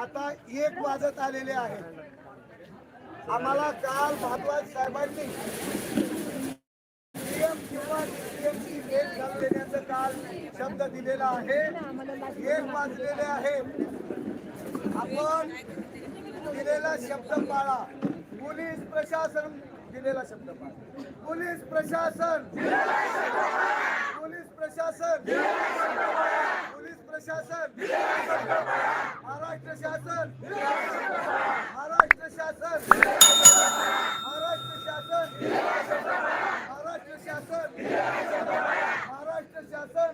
आता एक वाजत आलेले आहे आम्हाला काल भागवत साहेबांनी पीएम किंवा सीएमची भेट घालून देण्याचा काल शब्द दिलेला आहे. एक वाजलेले आहे. आपण दिलेला शब्द पाळा. पोलीस प्रशासन दिलेला शब्द पाळा. पोलीस प्रशासन पोलीस प्रशासन पोलीस महाराष्ट्र शासन. महाराष्ट्र शासन. महाराष्ट्र शासन. महाराष्ट्र शासन. महाराष्ट्र शासन.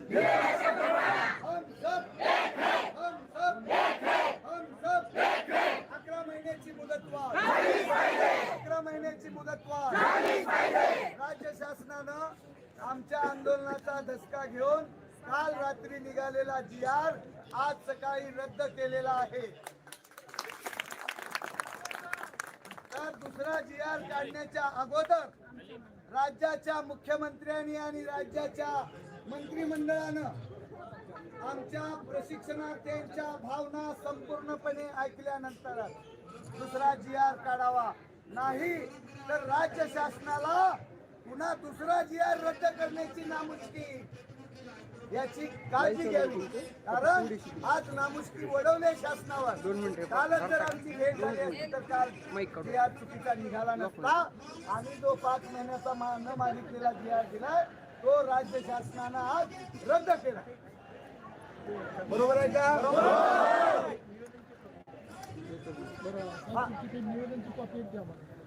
हम सब हम सब हम सब अकरा महिन्याची मुदतवाढ. अकरा महिन्याची मुदतवाढ. राज्य शासनानं आमच्या आंदोलनाचा धसका घेऊन काल रात्री निघालेला जी आर आज सकाळी रद्द केलेला आहे. तर दुसरा जी आर काढण्याच्या अगोदर राज्याच्या मुख्यमंत्र्यांनी आणि राज्याच्या मंत्रिमंडळानं आमच्या प्रशिक्षणार्थ्यांच्या भावना संपूर्णपणे ऐकल्यानंतरच दुसरा जी आर काढावा. नाही तर राज्य शासनाला पुन्हा दुसरा जी आर रद्द करण्याची नामुष्की याची काळजी घ्यावी. कारण आज नामुष्की वडवले शासनावर. कालच जर आमची भेट झाली असती तर काल आर चुकीचा निघाला नसता. आम्ही जो पाच महिन्याचा मा- न मागितलेला जी आर दिलाय तो राज्य शासनानं आज रद्द केला. बरोबर आहे का.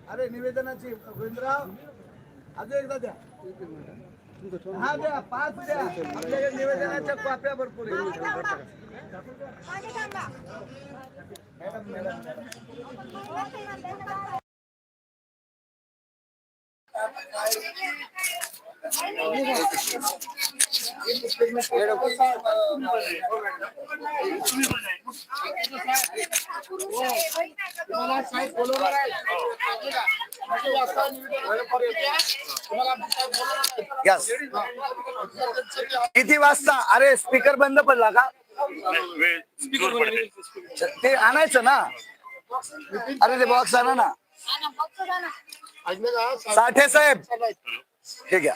अरे निवेदनाची गोविंदराव अजून एकदा द्या. हा द्या पाच द्या आपल्याकडे निवेदनाच्या कॉप्या भरपूर आहेत मॅडम मॅडम यस किती वाजता? अरे स्पीकर बंद पडला का? ते आणायचं ना? अरे ते बॉक्स आणा ना. साठे साहेब हे घ्या.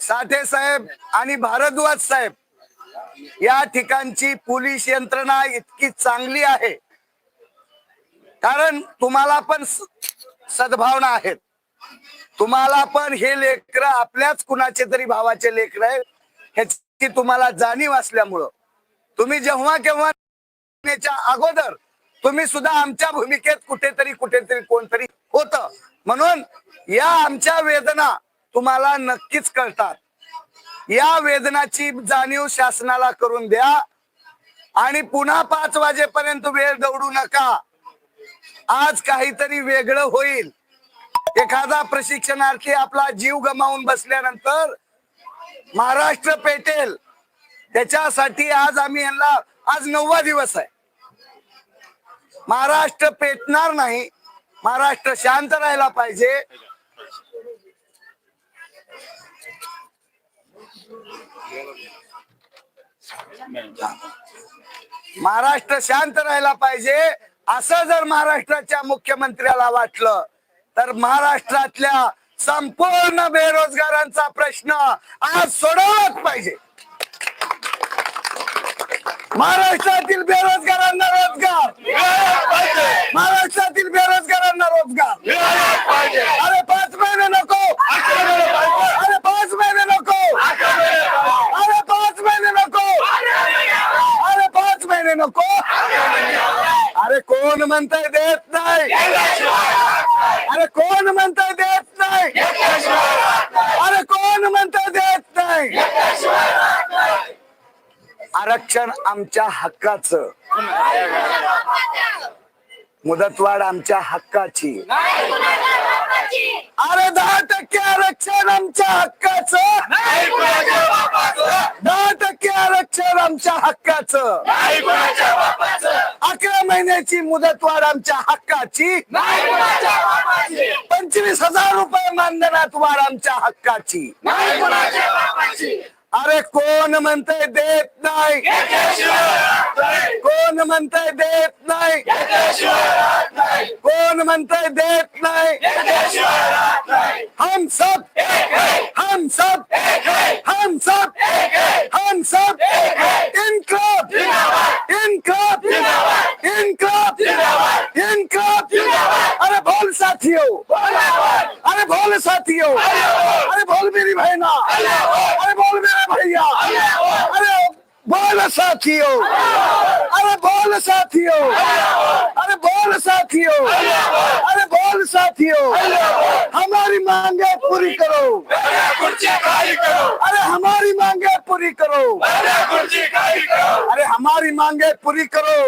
साठे साहेब आणि भारद्वाज साहेब या ठिकाणची पोलीस यंत्रणा इतकी चांगली आहे. कारण तुम्हाला पण सद्भावना आहेत. तुम्हाला पण हे लेकर आपल्याच कुणाचे तरी भावाचे लेकर आहेत ह्याची तुम्हाला जाणीव असल्यामुळं. तुम्ही जेव्हा केव्हा अगोदर तुम्ही सुद्धा आमच्या भूमिकेत कुठेतरी कुठेतरी कोणतरी होत. म्हणून या आमच्या वेदना तुम्हाला नक्कीच कळतात. या वेदनाची जाणीव शासनाला करून द्या. आणि पुन्हा पाच वाजेपर्यंत वेळ दौडू नका. आज काहीतरी वेगळं होईल. एखादा प्रशिक्षणार्थी आपला जीव गमावून बसल्यानंतर महाराष्ट्र पेटेल त्याच्यासाठी आज आम्ही यांना आज नववा दिवस आहे. महाराष्ट्र पेटणार नाही महाराष्ट्र शांत राहायला पाहिजे. महाराष्ट्र शांत राहायला पाहिजे. असं जर महाराष्ट्राच्या मुख्यमंत्र्याला वाटलं तर महाराष्ट्रातल्या संपूर्ण बेरोजगारांचा प्रश्न आज सोडवलाच पाहिजे. महाराष्ट्रातील बेरोजगारांना रोजगार. महाराष्ट्रातील बेरोजगारांना रोजगार अरे पाच महिने नको अरे पाच महिने नको अरे पाच महिने नको अरे पाच नको. अरे कोण म्हणताय देत नाही? अरे कोण म्हणताय देत नाही? अरे कोण म्हणताय देत नाही? आरक्षण आमच्या हक्काचं. मुदतवाढ आमच्या हक्काची. अरे दहा टक्के आरक्षण आमच्या हक्काचं. दहा टक्के आरक्षण आमच्या हक्काचं. अकरा महिन्याची मुदतवाढ आमच्या हक्काची. पंचवीस हजार रुपये मानधनात वाढ आमच्या हक्काची. अरे कोण म्हणतंय देत नाही? कोण म्हणतंय देत नाही? कोण म्हणतंय देत नाही? हम सब हम सब हम सब हम सब इनकलाब इनकलाब इनकलाब इनकलाब अरे बोल साथियों अरे बोल साथियों। अरे बोल मेरी बहना। अरे बोल मेरे भैया। अरे बोल साथियों। अरे बोल साथियों। अरे बोल साथियों। अरे बोल साथियों। हमारी मांगे पूरी करो। अरे हमारी मांगे पूरी करो। अरे हमारी मांगे पूरी करो।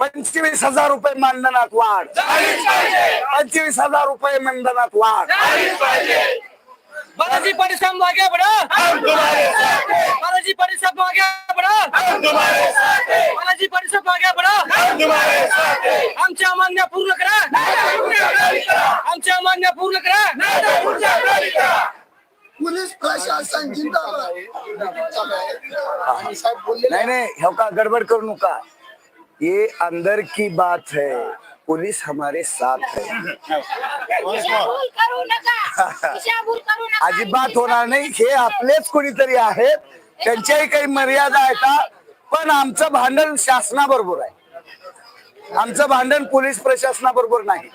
पंचवीस हजार रुपये मानधनात वाढ. पंचवीस हजार रुपये मानधनात वाढ. बालाजी पाटील साहब आगे बढ़ो बालाजी पाटील साहब आगे बढ़ो बालाजी पाटील साहब आगे बढ़ो आमच्या मागण्या पूर्ण करा. आमच्या मागण्या पूर्ण करा. पोलीस प्रशासन जिंदाबाद. आणि साहेब बोलले नहीं नहीं हो का गड़बड़ करू नका. ये अंदर की बात है पुलिस हमारे साथ है। दिशाभूल करू नका दिशाभूल करू नका। अजिबात होणार नाही हे आपलेच कोणीतरी आहेत त्यांच्याही काही मर्यादा आहेत हा. पण आमचं भांडण शासनाबरोबर आहे. आमचं भांडण पोलीस प्रशासनाबरोबर नाही.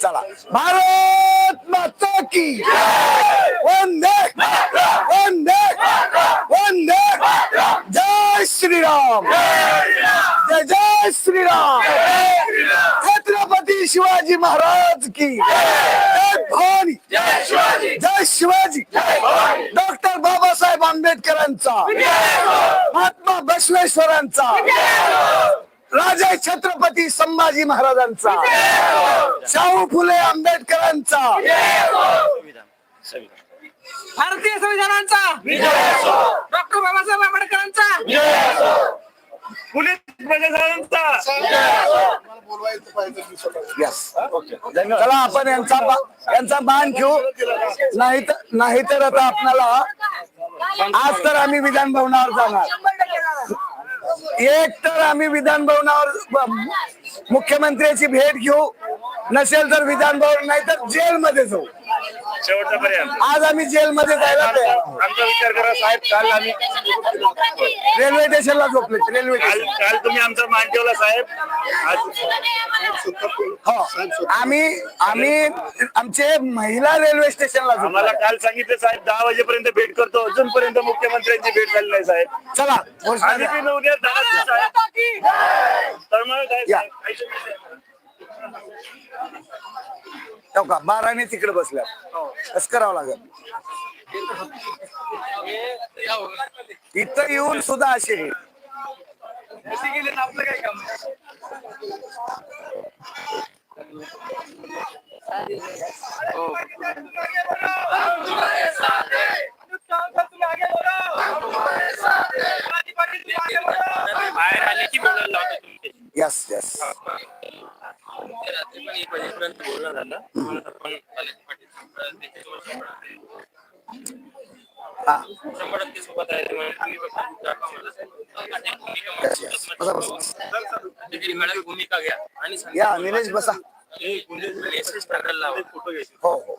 चला. भारत माता की वंदे वंदे वंदे जय श्रीराम। जय जय श्रीराम। छत्रपती शिवाजी महाराज की। जय भवानी। जय शिवाजी। डॉक्टर बाबासाहेब आंबेडकरांचा। महात्मा बसवेश्वरांचा। राजा छत्रपती संभाजी महाराजांचा। शाहू फुले आंबेडकरांचा। भारतीय संविधानांचा। डॉक्टर बाबासाहेब आंबेडकरांचा। पोलीस प्रशासनाचा. बोलवायचं पाहिजे यस चला आपण यांचा बा- यांचा मान घेऊ. नाही तर नाही तर आता आपल्याला आज तर आम्ही विधान भवनावर जाणार. एक तर आम्ही विधान भवनावर ब- मुख्यमंत्र्याची भेट घेऊ. नसेल तर विधान भवन नाही तर जेलमध्ये जाऊ. शेवटचा पर्यंत आज आम्ही जेलमध्ये जायला तयार. आहोत. आमचा विचार करा साहेब काल आम्ही रेल्वे स्टेशनला झोपले रेल्वे काल स्टेशन काल तुम्ही आमचा मान ठेवला साहेब आज हो आम्ही आम्ही आमचे महिला रेल्वे स्टेशनला आम्हाला झोपले काल सांगितलं साहेब दहा वाजेपर्यंत भेट करतो अजूनपर्यंत मुख्यमंत्र्यांची भेट झाली नाही साहेब चला घोषणा आणि द्या. ती उद्या दहा दिवस आहे. तळमळ काय या. साहेब? काहीच नाही. हो का बाराने तिकडे बसल्या कसं करावं लागेल इथं येऊन सुद्धा असे. हे. आपलं काय काम? बाहेर आले की बोलायला लावतो यस यस रात्री पण एक वाजेपर्यंत बोलणं झालं. पण सोबत आहे भूमिका घ्या आणि या निलेश बसा फोटो घ्यायचे हो हो